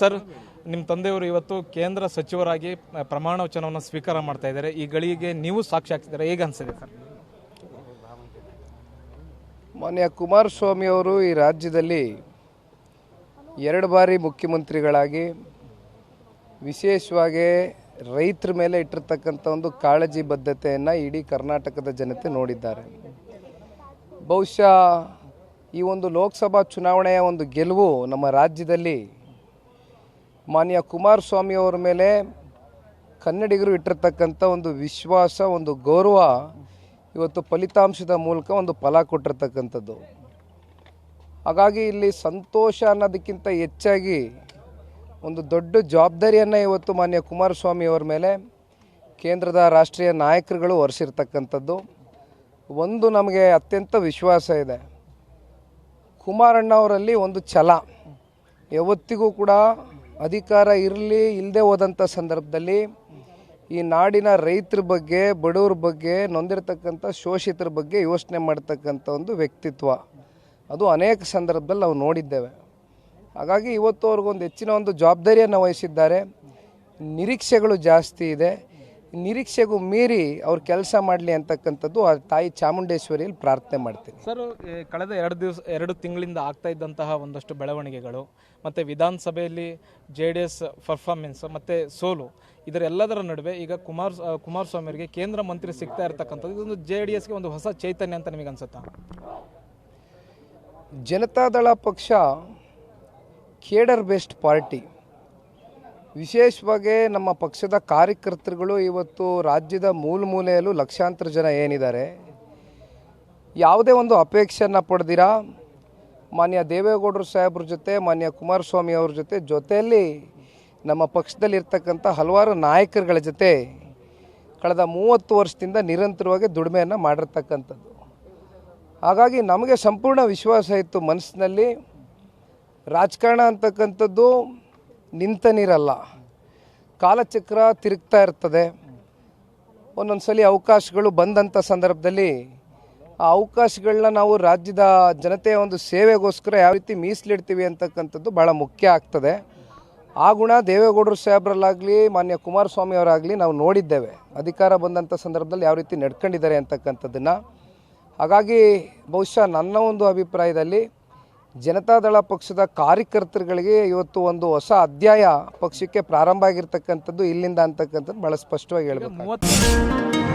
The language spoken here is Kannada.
ಸರ್ ನಿಮ್ಮ ತಂದೆಯವರು ಇವತ್ತು ಕೇಂದ್ರ ಸಚಿವರಾಗಿ ಪ್ರಮಾಣ ವಚನವನ್ನು ಸ್ವೀಕಾರ ಮಾಡ್ತಾ ಇದ್ದಾರೆ. ಈ ಗಳಿಗೆ ನೀವು ಸಾಕ್ಷಿ ಆಗ್ತಿದ್ದಾರೆ? ಹೇಗೆ ಅನಿಸಿದೆ ಸರ್? ಮಾನ್ಯ ಕುಮಾರಸ್ವಾಮಿ ಅವರು ಈ ರಾಜ್ಯದಲ್ಲಿ ಎರಡು ಬಾರಿ ಮುಖ್ಯಮಂತ್ರಿಗಳಾಗಿ, ವಿಶೇಷವಾಗಿ ರೈತರ ಮೇಲೆ ಇಟ್ಟಿರ್ತಕ್ಕಂಥ ಒಂದು ಕಾಳಜಿ ಬದ್ಧತೆಯನ್ನು ಇಡೀ ಕರ್ನಾಟಕದ ಜನತೆ ನೋಡಿದ್ದಾರೆ. ಬಹುಶಃ ಈ ಒಂದು ಲೋಕಸಭಾ ಚುನಾವಣೆಯ ಒಂದು ಗೆಲುವು ನಮ್ಮ ರಾಜ್ಯದಲ್ಲಿ ಮಾನ್ಯ ಕುಮಾರಸ್ವಾಮಿ ಅವರ ಮೇಲೆ ಕನ್ನಡಿಗರು ಇಟ್ಟಿರ್ತಕ್ಕಂಥ ಒಂದು ವಿಶ್ವಾಸ, ಒಂದು ಗೌರವ ಇವತ್ತು ಫಲಿತಾಂಶದ ಮೂಲಕ ಒಂದು ಫಲ ಕೊಟ್ಟಿರ್ತಕ್ಕಂಥದ್ದು. ಹಾಗಾಗಿ ಇಲ್ಲಿ ಸಂತೋಷ ಅನ್ನೋದಕ್ಕಿಂತ ಹೆಚ್ಚಾಗಿ ಒಂದು ದೊಡ್ಡ ಜವಾಬ್ದಾರಿಯನ್ನು ಇವತ್ತು ಮಾನ್ಯ ಕುಮಾರಸ್ವಾಮಿ ಅವರ ಮೇಲೆ ಕೇಂದ್ರದ ರಾಷ್ಟ್ರೀಯ ನಾಯಕರುಗಳು ಹೊರಿಸಿರ್ತಕ್ಕಂಥದ್ದು ಒಂದು ನಮಗೆ ಅತ್ಯಂತ ವಿಶ್ವಾಸ ಇದೆ. ಕುಮಾರಣ್ಣ ಅವರಲ್ಲಿ ಒಂದು ಛಲ. ಯಾವತ್ತಿಗೂ ಕೂಡ ಅಧಿಕಾರ ಇರಲಿ ಇಲ್ಲದೆ ಹೋದಂಥ ಸಂದರ್ಭದಲ್ಲಿ ಈ ನಾಡಿನ ರೈತರ ಬಗ್ಗೆ, ಬಡವ್ರ ಬಗ್ಗೆ ನೊಂದಿರ್ತಕ್ಕಂಥ ಶೋಷಿತರ ಬಗ್ಗೆ ಯೋಚನೆ ಮಾಡ್ತಕ್ಕಂಥ ಒಂದು ವ್ಯಕ್ತಿತ್ವ. ಅದು ಅನೇಕ ಸಂದರ್ಭದಲ್ಲಿ ನಾವು ನೋಡಿದ್ದೇವೆ. ಹಾಗಾಗಿ ಇವತ್ತು ಅವ್ರಿಗೊಂದು ಹೆಚ್ಚಿನ ಒಂದು ಜವಾಬ್ದಾರಿಯನ್ನು ವಹಿಸಿದ್ದಾರೆ. ನಿರೀಕ್ಷೆಗಳು ಜಾಸ್ತಿ ಇದೆ. ನಿರೀಕ್ಷೆಗೂ ಮೀರಿ ಅವ್ರು ಕೆಲಸ ಮಾಡಲಿ ಅಂತಕ್ಕಂಥದ್ದು ಆ ತಾಯಿ ಚಾಮುಂಡೇಶ್ವರಿಯಲ್ಲಿ ಪ್ರಾರ್ಥನೆ ಮಾಡ್ತೀನಿ. ಸರ್ ಕಳೆದ ಎರಡು ದಿವಸ ಎರಡು ತಿಂಗಳಿಂದ ಆಗ್ತಾ ಇದ್ದಂತಹ ಒಂದಷ್ಟು ಬೆಳವಣಿಗೆಗಳು ಮತ್ತು ವಿಧಾನಸಭೆಯಲ್ಲಿ ಜೆ ಡಿ ಎಸ್ ಪರ್ಫಾರ್ಮೆನ್ಸ್ ಮತ್ತು ಸೋಲು ಇದರೆಲ್ಲದರ ನಡುವೆ ಈಗ ಕುಮಾರ್ ಕುಮಾರಸ್ವಾಮಿ ಅವರಿಗೆ ಕೇಂದ್ರ ಮಂತ್ರಿ ಸಿಗ್ತಾ ಇರತಕ್ಕಂಥದ್ದು ಇದೊಂದು ಜೆ ಡಿ ಎಸ್ಗೆ ಒಂದು ಹೊಸ ಚೈತನ್ಯ ಅಂತ ನಿಮಗೆ ಅನ್ಸುತ್ತಾ? ಜನತಾದಳ ಪಕ್ಷ ಕೇಡರ್ ಬೆಸ್ಟ್ ಪಾರ್ಟಿ. ವಿಶೇಷವಾಗಿ ನಮ್ಮ ಪಕ್ಷದ ಕಾರ್ಯಕರ್ತರುಗಳು ಇವತ್ತು ರಾಜ್ಯದ ಮೂಲ ಮೂಲೆಯಲ್ಲೂ ಲಕ್ಷಾಂತರ ಜನ ಏನಿದ್ದಾರೆ. ಯಾವುದೇ ಒಂದು ಅಪೇಕ್ಷೆಯನ್ನು ಪಡೆದಿರಾ? ಮಾನ್ಯ ದೇವೇಗೌಡರು ಸಾಹೇಬ್ರ ಜೊತೆ, ಮಾನ್ಯ ಕುಮಾರಸ್ವಾಮಿ ಅವ್ರ ಜೊತೆ ಜೊತೆಯಲ್ಲಿ ನಮ್ಮ ಪಕ್ಷದಲ್ಲಿರ್ತಕ್ಕಂಥ ಹಲವಾರು ನಾಯಕರುಗಳ ಜೊತೆ ಕಳೆದ ಮೂವತ್ತು ವರ್ಷದಿಂದ ನಿರಂತರವಾಗಿ ದುಡಿಮೆಯನ್ನು ಮಾಡಿರ್ತಕ್ಕಂಥದ್ದು. ಹಾಗಾಗಿ ನಮಗೆ ಸಂಪೂರ್ಣ ವಿಶ್ವಾಸ ಇತ್ತು ಮನಸ್ಸಿನಲ್ಲಿ. ರಾಜಕಾರಣ ಅಂತಕ್ಕಂಥದ್ದು ನಿಂತ ನೀರಲ್ಲ ಕಾಲಚಕ್ರ ತಿರುಗ್ತಾ ಇರ್ತದೆ. ಒಂದೊಂದು ಸಲ ಅವಕಾಶಗಳು ಬಂದಂಥ ಸಂದರ್ಭದಲ್ಲಿ ಆ ಅವಕಾಶಗಳನ್ನ ನಾವು ರಾಜ್ಯದ ಜನತೆಯ ಒಂದು ಸೇವೆಗೋಸ್ಕರ ಯಾವ ರೀತಿ ಮೀಸಲಿಡ್ತೀವಿ ಅಂತಕ್ಕಂಥದ್ದು ಭಾಳ ಮುಖ್ಯ ಆಗ್ತದೆ. ಆ ಗುಣ ದೇವೇಗೌಡರು ಸಾಹೇಬ್ರಲ್ಲಾಗಲಿ, ಮಾನ್ಯ ಕುಮಾರಸ್ವಾಮಿ ಅವರಾಗಲಿ ನಾವು ನೋಡಿದ್ದೇವೆ. ಅಧಿಕಾರ ಬಂದಂಥ ಸಂದರ್ಭದಲ್ಲಿ ಯಾವ ರೀತಿ ನಡ್ಕೊಂಡಿದ್ದಾರೆ ಅಂತಕ್ಕಂಥದ್ದನ್ನು. ಹಾಗಾಗಿ ಬಹುಶಃ ನನ್ನ ಒಂದು ಅಭಿಪ್ರಾಯದಲ್ಲಿ ಜನತಾದಳ ಪಕ್ಷದ ಕಾರ್ಯಕರ್ತರುಗಳಿಗೆ ಇವತ್ತು ಒಂದು ಹೊಸ ಅಧ್ಯಾಯ ಪಕ್ಷಕ್ಕೆ ಪ್ರಾರಂಭ ಆಗಿರ್ತಕ್ಕಂಥದ್ದು ಇಲ್ಲಿಂದ ಅಂತಕ್ಕಂಥದ್ದು ಭಾಳ ಸ್ಪಷ್ಟವಾಗಿ ಹೇಳ್ಬೇಕು